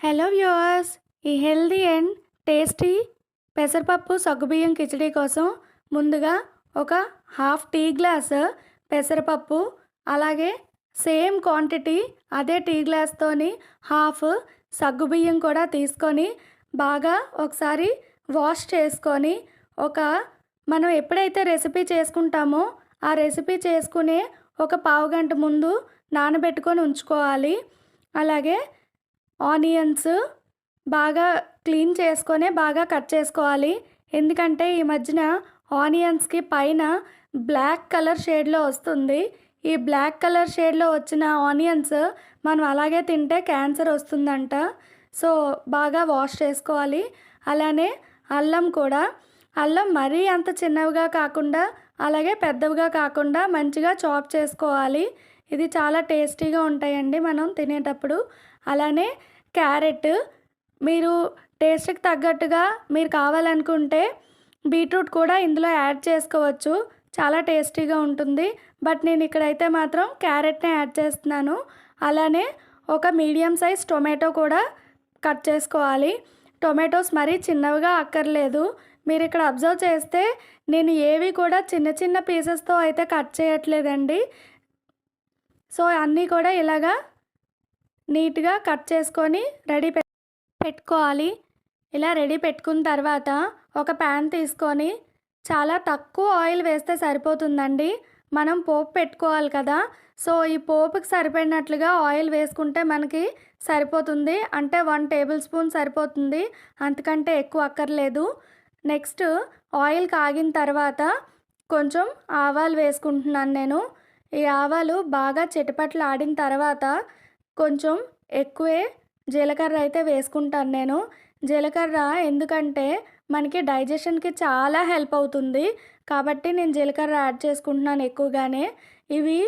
Hello viewers ఈ healthy and tasty పెసరపప్పు సగ్గుబియ్యం కిచడీ కోసం ముందుగా ఒక హాఫ్ టీ గ్లాస్ పెసరపప్పు అలాగే సేమ్ క్వాంటిటీ అదే టీ గ్లాస్తోని హాఫ్ సగ్గుబియ్యం కూడా తీసుకొని బాగా ఒకసారి వాష్ చేసుకొని ఒక మనం ఎప్పుడైతే రెసిపీ చేసుకుంటామో ఆ రెసిపీ చేసుకునే ఒక పావు గంట ముందు నానబెట్టుకొని ఉంచుకోవాలి. అలాగే ఆనియన్స్ బాగా క్లీన్ చేసుకొనే బాగా కట్ చేసుకోవాలి. ఎందుకంటే ఈ మధ్యన ఆనియన్స్కి పైన బ్లాక్ కలర్ షేడ్లో వస్తుంది. ఈ బ్లాక్ కలర్ షేడ్లో వచ్చిన ఆనియన్స్ మనం అలాగే తింటే క్యాన్సర్ వస్తుందంట. సో బాగా వాష్ చేసుకోవాలి. అలానే అల్లం కూడా. అల్లం మరీ అంత చిన్నవిగా కాకుండా అలాగే పెద్దవిగా కాకుండా మంచిగా చాప్ చేసుకోవాలి. ఇది చాలా టేస్టీగా ఉంటాయండి మనం తినేటప్పుడు. అలానే క్యారెట్ మీరు టేస్ట్కి తగ్గట్టుగా మీరు కావాలనుకుంటే బీట్రూట్ కూడా ఇందులో యాడ్ చేసుకోవచ్చు. చాలా టేస్టీగా ఉంటుంది. బట్ నేను ఇక్కడైతే మాత్రం క్యారెట్నే యాడ్ చేస్తున్నాను. అలానే ఒక మీడియం సైజ్ టొమాటో కూడా కట్ చేసుకోవాలి. టొమాటోస్ మరీ చిన్నవిగా అక్కర్లేదు. మీరు ఇక్కడ అబ్జర్వ్ చేస్తే నేను ఏవి కూడా చిన్న చిన్న పీసెస్తో అయితే కట్ చేయట్లేదండి. సో అన్నీ కూడా ఇలాగా నీట్గా కట్ చేసుకొని రెడీ పె పెట్టుకోవాలి. ఇలా రెడీ పెట్టుకున్న తర్వాత ఒక ప్యాన్ తీసుకొని చాలా తక్కువ ఆయిల్ వేస్తే సరిపోతుందండి. మనం పోపు పెట్టుకోవాలి కదా. సో ఈ పోపుకి సరిపడినట్లుగా ఆయిల్ వేసుకుంటే మనకి సరిపోతుంది. అంటే వన్ టేబుల్ స్పూన్ సరిపోతుంది. అంతకంటే ఎక్కువ అక్కర్లేదు. నెక్స్ట్ ఆయిల్ కాగిన తర్వాత కొంచెం ఆవాలు వేసుకుంటున్నాను నేను. ఈ ఆవాలు బాగా చిటపట్లు ఆడిన తర్వాత కొంచెం ఎక్కువే జీలకర్ర అయితే వేసుకుంటాను నేను. జీలకర్ర ఎందుకంటే మనకి డైజెషన్కి చాలా హెల్ప్ అవుతుంది. కాబట్టి నేను జీలకర్ర యాడ్ చేసుకుంటున్నాను ఎక్కువగానే. ఇవి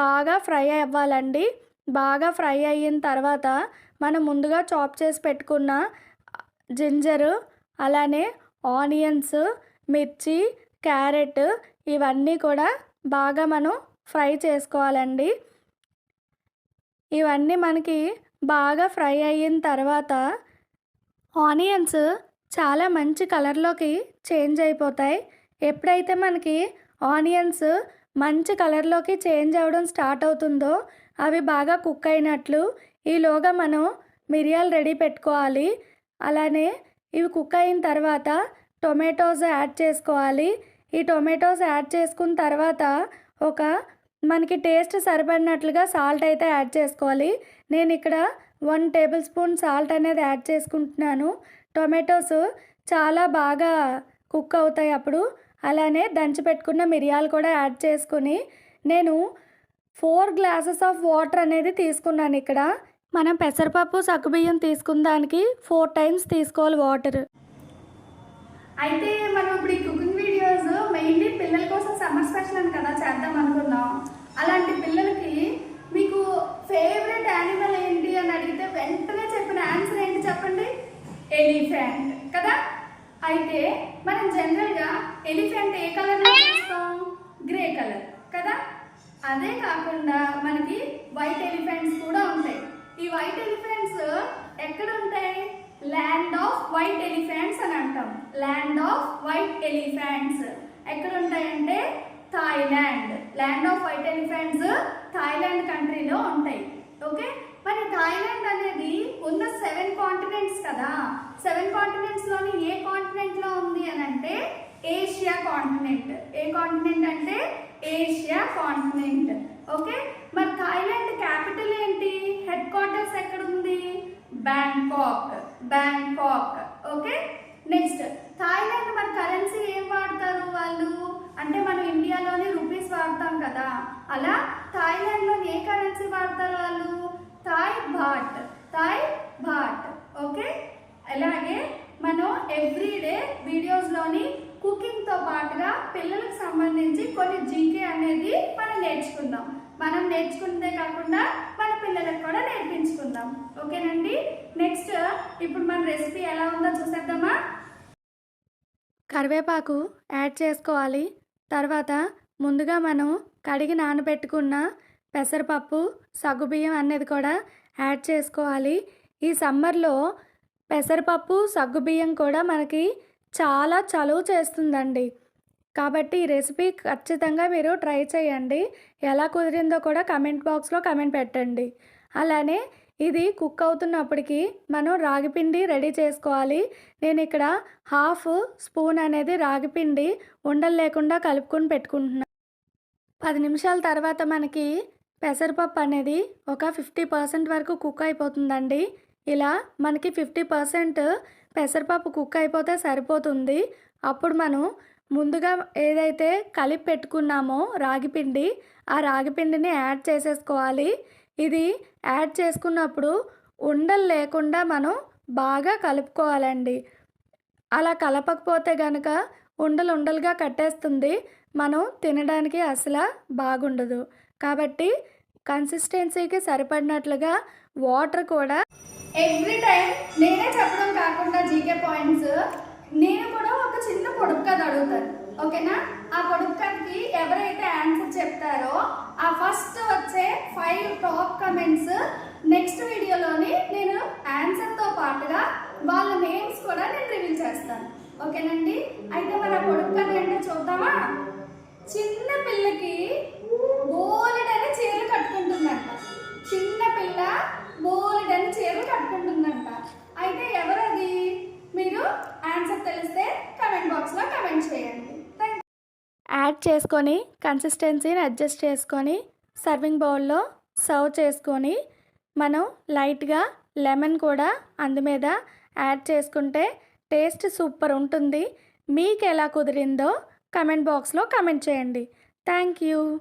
బాగా ఫ్రై అవ్వాలండి. బాగా ఫ్రై అయిన తర్వాత మనం ముందుగా చాప్ చేసి పెట్టుకున్న జింజర్ అలానే ఆనియన్స్ మిర్చి క్యారెట్ ఇవన్నీ కూడా బాగా మనం ఫ్రై చేసుకోవాలండి. ఇవన్నీ మనకి బాగా ఫ్రై అయిన తర్వాత ఆనియన్స్ చాలా మంచి కలర్లోకి చేంజ్ అయిపోతాయి. ఎప్పుడైతే మనకి ఆనియన్స్ మంచి కలర్లోకి చేంజ్ అవ్వడం స్టార్ట్ అవుతుందో అవి బాగా కుక్ అయినట్లు ఈలోగా మనం మిరియాలు రెడీ పెట్టుకోవాలి. అలానే ఇవి కుక్ అయిన తర్వాత టొమాటోస్ యాడ్ చేసుకోవాలి. ఈ టొమాటోస్ యాడ్ చేసుకున్న తర్వాత ఒక మనకి టేస్ట్ సరిపడినట్లుగా సాల్ట్ అయితే యాడ్ చేసుకోవాలి. నేను ఇక్కడ వన్ టేబుల్ స్పూన్ సాల్ట్ అనేది యాడ్ చేసుకుంటున్నాను. టొమాటోస్ చాలా బాగా కుక్ అవుతాయి అప్పుడు. అలానే దంచి పెట్టుకున్న మిరియాలు కూడా యాడ్ చేసుకుని నేను ఫోర్ గ్లాసెస్ ఆఫ్ వాటర్ అనేది తీసుకున్నాను ఇక్కడ. మనం పెసరపప్పు సగ్గుబియ్యం తీసుకున్న దానికి ఫోర్ టైమ్స్ తీసుకోవాలి వాటర్ అయితే మనం ఇప్పుడు ఈ కుకింగ్ వీడియోస్ మెయిన్లీ పిల్లల కోసం సమ్మర్ స్పెషల్ అని కదా చేద్దాం అనుకున్నాం. అలాంటి పిల్లలకి మీకు ఫేవరెట్ యానిమల్ ఏంటి అని అడిగితే వెంటనే చెప్పిన ఆన్సర్ ఏంటి చెప్పండి? ఎలిఫెంట్ కదా? అయితే మనం జనరల్గా ఎలిఫెంట్ ఏ కలర్లో చూస్తాం? గ్రే కలర్ కదా? అదే కాకుండా మనకి వైట్ ఎలిఫెంట్స్ కూడా ఉంటాయి. ఈ వైట్ ఎలిఫెంట్స్ ఎక్కడ ఉంటాయి? ల్యాండ్ ఆఫ్ వైట్ ఎలిఫెంట్స్ అని అంటాం. ల్యాండ్ ఆఫ్ వైట్ ఎలిఫెంట్స్ ఎక్కడ ఉంటాయంటే Thailand land of white elephants Thailand కంట్రీలో ఉంటాయి. ఓకే మరి థాయిలాండ్ అనేది ఉన్న సెవెన్ కాంటినెంట్స్ కదా. సెవెన్ కాంటినెంట్స్లోని ఏ కాంటినెంట్లో ఉంది అని అంటే ఏషియా కాంటినెంట్ ఏ కాంటినెంట్ అంటే ఏషియా కాంటినెంట్ ఓకే మరి థాయిలాండ్ క్యాపిటల్ ఏంటి? హెడ్ క్వార్టర్స్ ఎక్కడ ఉంది? Bangkok Bangkok okay next Thailand మన కరెన్సీ ఏం వాడతారు వాళ్ళు? అంటే మనం ఇండియాలోనే రూపీస్ వాడతాం కదా. అలా థాయిలాండ్లో ఏ కరెన్సీ వాడతారు వాళ్ళు? Thai baht. Thai baht. Okay? అలాగే మనం ఎవ్రీడే వీడియోస్లోని కుకింగ్తో పాటుగా పిల్లలకు సంబంధించి కొన్ని జీకే అనేది మనం నేర్చుకుందాం. మనం నేర్చుకుంటే కాకుండా మన పిల్లలకు కూడా నేర్పించుకుందాం. ఓకేనండి? నెక్స్ట్ ఇప్పుడు మన రెసిపీ ఎలా ఉందో చూసేద్దామా? కరివేపాకు యాడ్ చేసుకోవాలి. తర్వాత ముందుగా మనం కడిగి నానబెట్టుకున్న పెసరపప్పు సగ్గుబియ్యం అనేది కూడా యాడ్ చేసుకోవాలి. ఈ సమ్మర్లో పెసరపప్పు సగ్గుబియ్యం కూడా మనకి చాలా చలువ చేస్తుందండి. కాబట్టి ఈ రెసిపీ ఖచ్చితంగా మీరు ట్రై చేయండి. ఎలా కుదిరిందో కూడా కమెంట్ బాక్స్లో కమెంట్ పెట్టండి. అలానే ఇది కుక్ అవుతున్నప్పటికీ మనం రాగిపిండి రెడీ చేసుకోవాలి. నేను ఇక్కడ హాఫ్ స్పూన్ అనేది రాగిపిండి ఉండలు లేకుండా కలుపుకొని పెట్టుకుంటున్నాను పది నిమిషాల తర్వాత మనకి పెసరపప్పు అనేది ఒక ఫిఫ్టీ పర్సెంట్ వరకు కుక్ అయిపోతుందండి. ఇలా మనకి ఫిఫ్టీ పర్సెంట్ పెసరపప్పు కుక్ అయిపోతే సరిపోతుంది. అప్పుడు మనం ముందుగా ఏదైతే కలిపి పెట్టుకున్నామో రాగిపిండి ఆ రాగిపిండిని యాడ్ చేసేసుకోవాలి. ఇది యాడ్ చేసుకున్నప్పుడు ఉండలు లేకుండా మనం బాగా కలుపుకోవాలండి. అలా కలపకపోతే కనుక ఉండలు ఉండలుగా కట్టేస్తుంది. మనం తినడానికి అసలు బాగుండదు. కాబట్టి కన్సిస్టెన్సీకి సరిపడినట్లుగా వాటర్ కూడా ఎవ్రీ టైం నేనే చెప్పడం కాకుండా జీకే పాయింట్ నేను కూడా ఒక చిన్న పొడుపు కథ అడుగుతాను ఓకేనా ఆ పొడుపు కథకి ఎవరైతే ఆన్సర్ చెప్తారో ఆ ఫస్ట్ వచ్చే ఫైవ్ టాప్ కమెంట్స్ నెక్స్ట్ వీడియోలోని నేను ఆన్సర్తో పాటుగా వాళ్ళ నేమ్స్ కూడా నేను రివీల్ చేస్తాను. ఓకేనండి? అయితే మన కొడుకు కథ ఏంటో చూద్దామా? చిన్న పిల్లకి బోలెడని చీరలు కట్టుకుంటుందంట. చిన్న పిల్ల బోలెడని చీరలు కట్టుకుంటుందంట. అయితే ఎవరది? మీరు ఆన్సర్ తెలిస్తే కమెంట్ బాక్స్లో కమెంట్ చేయండి. యాడ్ చేసుకొని కన్సిస్టెన్సీని అడ్జస్ట్ చేసుకొని సర్వింగ్ బౌల్లో సర్వ్ చేసుకొని మనం లైట్గా లెమన్ కూడా అందు మీద యాడ్ చేసుకుంటే టేస్ట్ సూపర్ ఉంటుంది. మీకు ఎలా కుదిరిందో కమెంట్ బాక్స్లో కమెంట్ చేయండి. Thank you.